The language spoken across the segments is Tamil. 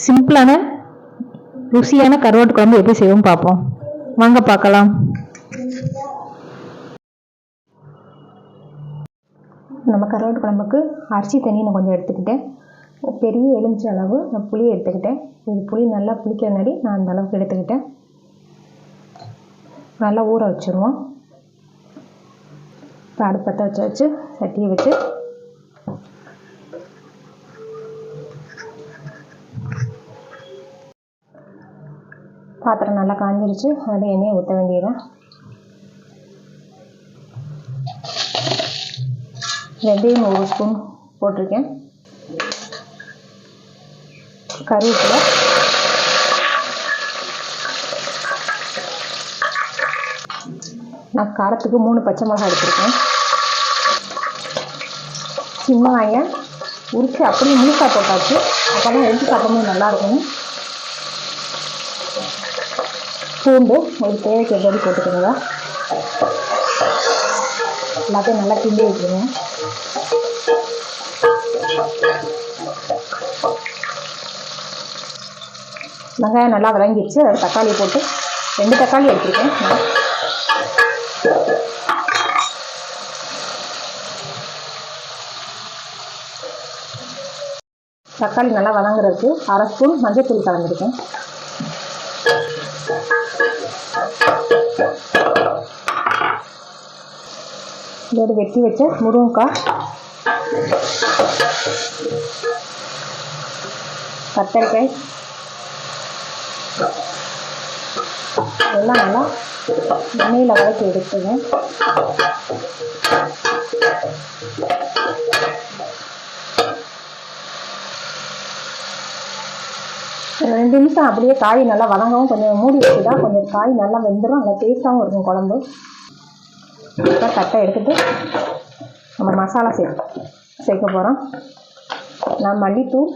சிம்பிளான ருசியான கருவாட்டு குழம்பு எப்படி செய்வோம் பார்ப்போம். வாங்க பார்க்கலாம். நம்ம கருவாட்டு குழம்புக்கு அரிசி தண்ணி நான் கொஞ்சம் எடுத்துக்கிட்டேன். பெரிய எலுமிச்சை அளவு நான் புளி எடுத்துக்கிட்டேன். இது புளி நல்லா புளிக்கிற முன்னாடி நான் அந்த அளவுக்கு எடுத்துக்கிட்டேன். நல்லா ஊற வச்சுருவோம். இப்போ அடுப்பத்தை வச்சு வச்சு சட்டியை வச்சு பாத்திரம் நல்லா காஞ்சிருச்சு. அதை எண்ணெயை ஊற்ற வேண்டியதான் வெந்தயம் ஒரு ஸ்பூன் போட்டிருக்கேன். கருவேப்பிலை. நான் காரத்துக்கு மூணு பச்சை மிளகாய் எடுத்திருக்கேன். சின்ன வாங்க உரிச்சு அப்படியே முழுசாக போட்டாச்சு. அப்போ தான் எடுத்து சாப்பிடும்போது நல்லாயிருக்கும் பூண்டு ஒரு தேவைக்கு எப்படி போட்டுக்கிறதா எல்லாத்தையும் நல்லா கிண்டி வைக்கணும் வெங்காயம் நல்லா வதங்கிடுச்சு. தக்காளி போட்டு ரெண்டு தக்காளி எடுத்துருக்கேன். தக்காளி நல்லா வதங்குறதுக்கு அரை ஸ்பூன் மஞ்சள் கலந்துருக்கேன். இதோடு வெட்டி வச்ச முருங்கைக்காய் கத்தரிக்காய் எல்லாம் நல்லா எண்ணெயில் வதக்கி எடுத்துங்க. ரெண்டு நிமிஷம் அப்படியே காய் நல்லா வதங்கவும் கொஞ்சம் மூடி வச்சுட்டா கொஞ்சம் காய் நல்லா வெந்துடும் நல்லா டேஸ்ட்டாகவும் இருக்கும் குழம்பு. இப்போ தட்டை எடுத்துட்டு நம்ம மசாலா சேர்க்க சேர்க்க போகிறோம் நான் மல்லித்தூள்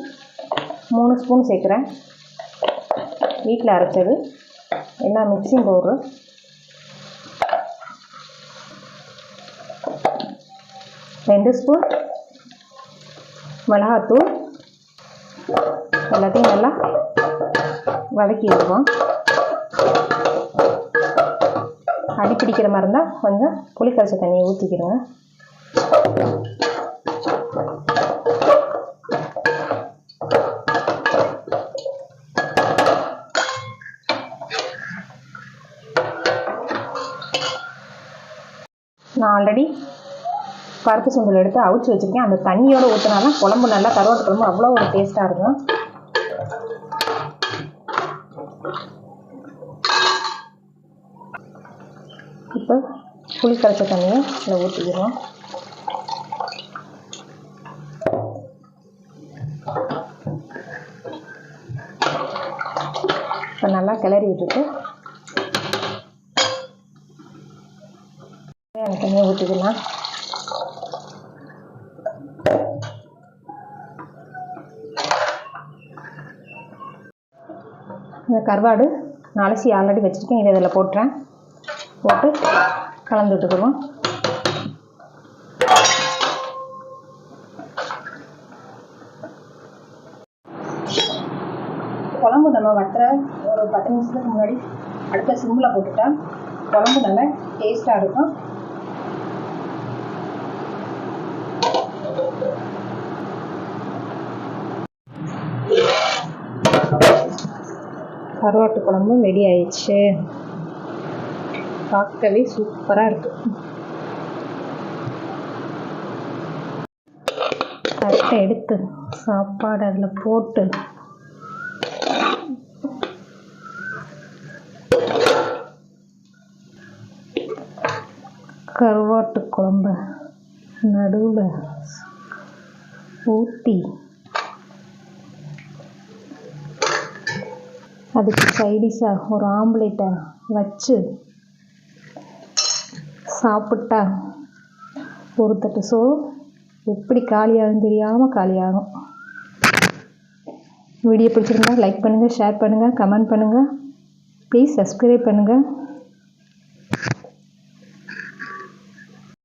மூணு ஸ்பூன் சேர்க்குறேன். வீட்டில் அரைச்சது. எல்லாம் மிக்சிங் பவுட்ரு ரெண்டு ஸ்பூன் மிளகாத்தூள். எல்லாத்தையும் நல்லா வதக்கி விடுவோம் அடி பிடிக்கிற மாதிரி இருந்தால் கொஞ்சம் புளி கரைச்ச தண்ணியை ஊற்றிக்கிடுங்க நான் ஆல்ரெடி பருப்பு சுண்டல் எடுத்து அவிச்சு வச்சுருக்கேன். அந்த தண்ணியோடு ஊற்றினா தான் குழம்பு நல்லா கருவாட்டு குழம்பு அவ்வளோ ஒரு டேஸ்ட்டாக இருக்கும். இப்போ புளி கரைச்ச தண்ணியை இதில் ஊற்றிக்கிறோம் இப்போ நல்லா கிளறி விட்டுட்டு அந்த தண்ணியை ஊற்றிக்கலாம் இந்த கருவாடு நாளைக்கு ஆல்ரெடி வச்சுருக்கேன். இதை இதில் போட்டுறேன். போட்டு கலந்து விட்டுக்கிறோம் குழம்பு நம்ம வத்துற ஒரு பத்து நிமிஷத்துக்கு முன்னாடி அடுத்த சிம்மில் போட்டுட்டா குழம்பு நல்லா டேஸ்ட்டாக இருக்கும். கருவாட்டு குழம்பும் ரெடி ஆயிடுச்சு. பார்க்கவே சூப்பராக இருக்கு. தட்டை எடுத்து சாப்பாடு அதில் போட்டு. கருவாட்டு குழம்பு நடுவில் ஊற்றி அதுக்கு சைடிஷாக ஒரு ஆம்லேட்டை வச்சு சாப்பிட்டா? ஒரு தட்டு சோறு எப்படி காலியாகும் தெரியாமல் காலியாகும். வீடியோ பிடிச்சிருந்தா லைக் பண்ணுங்கள் ஷேர் பண்ணுங்கள் கமெண்ட் பண்ணுங்கள் ப்ளீஸ் சப்ஸ்கிரைப் பண்ணுங்கள்